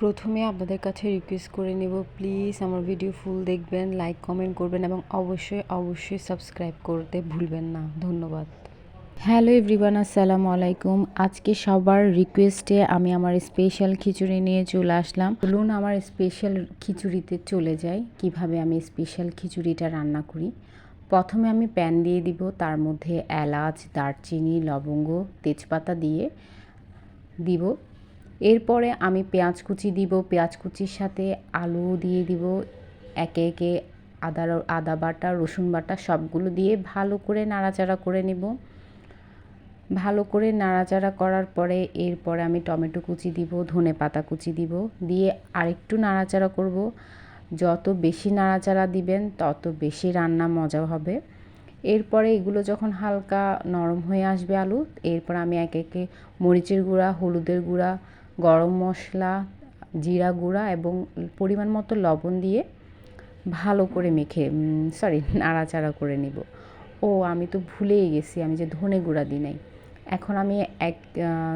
প্রথমে আপনাদের কাছে রিকোয়েস্ট করে নেব। প্লিজ আমার ভিডিও ফুল দেখবেন লাইক কমেন্ট করবেন এবং অবশ্যই অবশ্যই সাবস্ক্রাইব করতে ভুলবেন না। ধন্যবাদ। হ্যালো এভরিওয়ান আসসালামু আলাইকুম। আজকে সবার রিকোয়েস্টে আমি আমার স্পেশাল খিচুড়ি নিয়ে চলে আসলাম। বলুন আমার স্পেশাল খিচুড়িতে চলে যাই। কীভাবে আমি স্পেশাল খিচুড়িটা রান্না করি? প্রথমে আমি প্যান দিয়ে দিব, তার মধ্যে এলাচ, দারচিনি, লবঙ্গ, তেজপাতা দিয়ে দিব। এরপরে আমি পেঁয়াজ কুচি দিব, পেঁয়াজ কুচির সাথে আলু দিয়ে দিব, একে একে আদা আদা বাটা, রসুন বাটা সবগুলো দিয়ে ভালো করে নাড়াচাড়া করে নেব। ভালো করে নাড়াচাড়া করার পরে এরপরে আমি টমেটো কুচি দিব, ধনে পাতা কুচি দিব, দিয়ে আরেকটু নাড়াচাড়া করব। যত বেশি নাড়াচাড়া দিবেন, তত বেশি রান্না মজা হবে। এরপরে এগুলো যখন হালকা নরম হয়ে আসবে আলু, এরপর আমি একে একে মরিচের গুঁড়া, হলুদের গুঁড়া গরম মশলা, জিরা গুঁড়া এবং পরিমাণ মতো লবণ দিয়ে ভালো করে মেখে সরি নাড়াচাড়া করে নিব। ও, আমি তো ভুলেই গেছি, আমি যে ধনে গুঁড়া দিই নাই। এখন আমি এক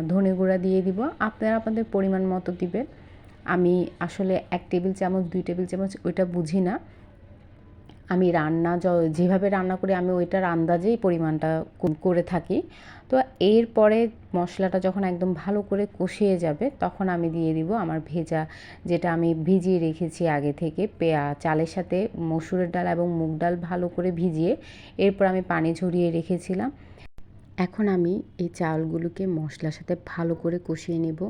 ধনে গুঁড়া দিয়ে দিব। আপনারা আপনাদের পরিমাণ মতো দিবেন। আমি আসলে এক টেবিল চামচ, দুই টেবিল চামচ, ওইটা বুঝি না। আমি রান্না যেভাবে রান্না করি আমি ওইটার আন্দাজেই পরিমাণটা করে থাকি। তো এরপরে মশলাটা যখন একদম ভালো করে কষিয়ে যাবে, তখন আমি দিয়ে দিব আমার ভেজা, যেটা আমি ভিজিয়ে রেখেছি আগে থেকে, পেয়া, চালের সাথে মসুরের ডাল এবং মুগ ডাল ভালো করে ভিজিয়ে, এরপর আমি পানি ঝরিয়ে রেখেছিলাম। এখন আমি এই চাউলগুলোকে মশলার সাথে ভালো করে কষিয়ে নেব।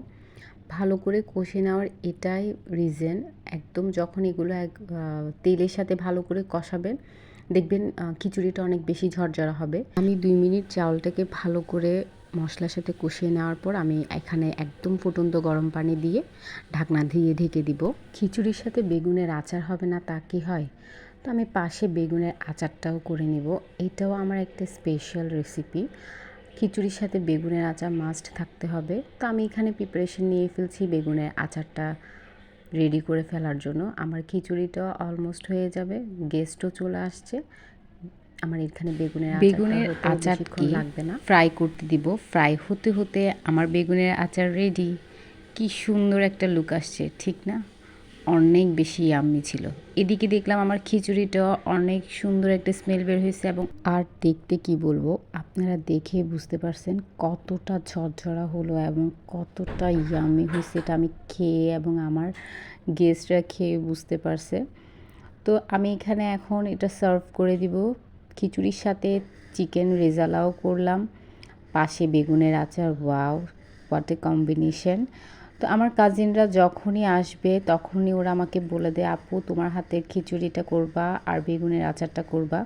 ভালো করে কষে নেওয়ার এটাই রিজন একদম যখন এগুলো এক তেলের সাথে ভালো করে কষাবেন, দেখবেন খিচুড়িটা অনেক বেশি ঝরঝরা হবে। আমি দুই মিনিট চাউলটাকে ভালো করে মশলার সাথে কষিয়ে নেওয়ার পর আমি এখানে একদম ফুটন্ত গরম পানি দিয়ে ঢাকনা দিয়ে ঢেকে দিব। খিচুড়ির সাথে বেগুনের আচার হবে না, তা কি হয়? তো আমি পাশে বেগুনের আচারটাও করে নেব। এটাও আমার একটা স্পেশাল রেসিপি খিচুড়ির সাথে বেগুনের আচার মাস্ট থাকতে হবে। তো আমি এখানে প্রিপারেশন নিয়ে ফেলছি বেগুনের আচারটা রেডি করে ফেলার জন্য। আমার খিচুড়িটা অলমোস্ট হয়ে যাবে গেস্টও চলে আসছে। আমার এখানে বেগুনের বেগুনের আচার লাগবে না। ফ্রাই করতে দিব। ফ্রাই হতে হতে আমার বেগুনের আচার রেডি কি সুন্দর একটা লুক আসছে ঠিক না? অনেক বেশি ইয়াম্মি ছিল। এদিকে দেখলাম আমার খিচুড়িটা অনেক সুন্দর একটা স্মেল বের হয়েছে এবং আর দেখতে কি বলব, আপনারা দেখে বুঝতে পারছেন কতটা ঝরঝরা হলো এবং কতটা ইয়াম্মি হয়েছে এটা আমি খেয়ে এবং আমার গেস্টরা খেয়ে বুঝতে পারছে। তো আমি এখানে এখন এটা সার্ভ করে দিব। খিচুড়ির সাথে চিকেন রেজালাও করলাম। পাশে বেগুনের আচার ওয়াও হোয়াট এ কম্বিনেশন তো আমার কাজিনরা যখনই আসবে, তখনই ওরা আমাকে বলে দেয়, আপু, তোমার হাতের খিচুড়িটা করবা আর বেগুনের আচারটা করবা।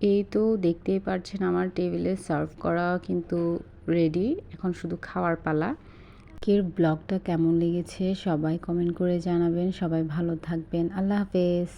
এই তো দেখতেই পারছেন আমার টেবিলে সার্ভ করা কিন্তু রেডি এখন শুধু খাওয়ার পালা। কের ব্লগটা কেমন লেগেছে সবাই কমেন্ট করে জানাবেন। সবাই ভালো থাকবেন। আল্লাহ হাফেজ।